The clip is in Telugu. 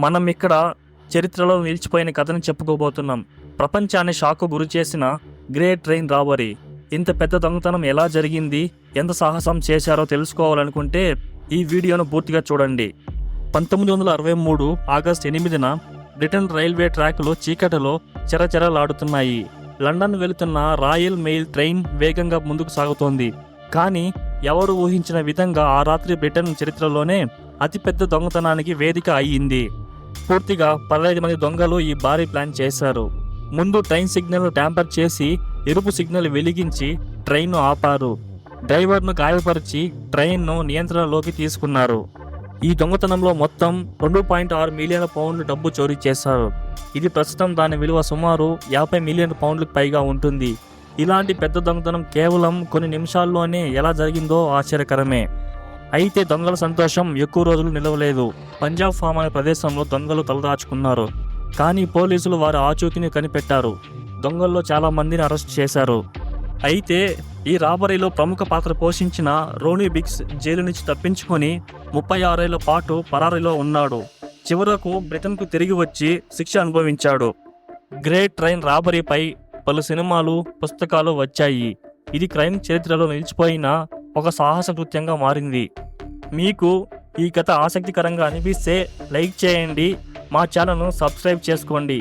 మనం ఇక్కడ చరిత్రలో నిలిచిపోయిన కథను చెప్పుకోబోతున్నాం. ప్రపంచాన్ని షాకు గురి చేసిన గ్రేట్ ట్రైన్ రాబరీ. ఇంత పెద్ద దొంగతనం ఎలా జరిగింది? ఎంత సాహసం చేశారో తెలుసుకోవాలనుకుంటే ఈ వీడియోను పూర్తిగా చూడండి. పంతొమ్మిది వందల అరవై మూడు ఆగస్ట్ ఎనిమిదిన బ్రిటన్ రైల్వే ట్రాక్లో చీకటిలో చెరచెరలాడుతున్నాయి. లండన్ వెళుతున్న రాయల్ మెయిల్ ట్రైన్ వేగంగా ముందుకు సాగుతోంది. కానీ ఎవరు ఊహించిన విధంగా ఆ రాత్రి బ్రిటన్ చరిత్రలోనే అతిపెద్ద దొంగతనానికి వేదిక అయ్యింది. పూర్తిగా పదహైదు మంది దొంగలు ఈ భారీ ప్లాన్ చేశారు. ముందు ట్రైన్ సిగ్నల్ ట్యాంపర్ చేసి ఎరుపు సిగ్నల్ వెలిగించి ట్రైన్ను ఆపారు. డ్రైవర్ను గాయపరిచి ట్రైన్ను నియంత్రణలోకి తీసుకున్నారు. ఈ దొంగతనంలో మొత్తం రెండు పాయింట్ ఆరు మిలియన్ల పౌండ్లు డబ్బు చోరీ చేశారు. ఇది ప్రస్తుతం దాని విలువ సుమారు యాభై మిలియన్ పౌండ్లకు పైగా ఉంటుంది. ఇలాంటి పెద్ద దొంగతనం కేవలం కొన్ని నిమిషాల్లోనే ఎలా జరిగిందో ఆశ్చర్యకరమే. అయితే దొంగల సంతోషం ఎక్కువ రోజులు నిలవలేదు. పంజాబ్ ఫామ్ అనే ప్రదేశంలో దొంగలు తలదాచుకున్నారు. కానీ పోలీసులు వారి ఆచూకీని కనిపెట్టారు. దొంగల్లో చాలా మందిని అరెస్ట్ చేశారు. అయితే ఈ రాబరీలో ప్రముఖ పాత్ర పోషించిన రోనీ బిగ్స్ జైలు నుంచి తప్పించుకొని ముప్పై ఆరేళ్ళ పాటు పరారీలో ఉన్నాడు. చివరకు బ్రిటన్కు తిరిగి వచ్చి శిక్ష అనుభవించాడు. గ్రేట్ ట్రైన్ రాబరీపై పలు సినిమాలు పుస్తకాలు వచ్చాయి. ఇది క్రైమ్ చరిత్రలో నిలిచిపోయిన ఒక సాహస కృత్యంగా మారింది. మీకు ఈ కథ ఆసక్తికరంగా అనిపిస్తే లైక్ చేయండి. మా ఛానల్ను సబ్స్క్రైబ్ చేసుకోండి.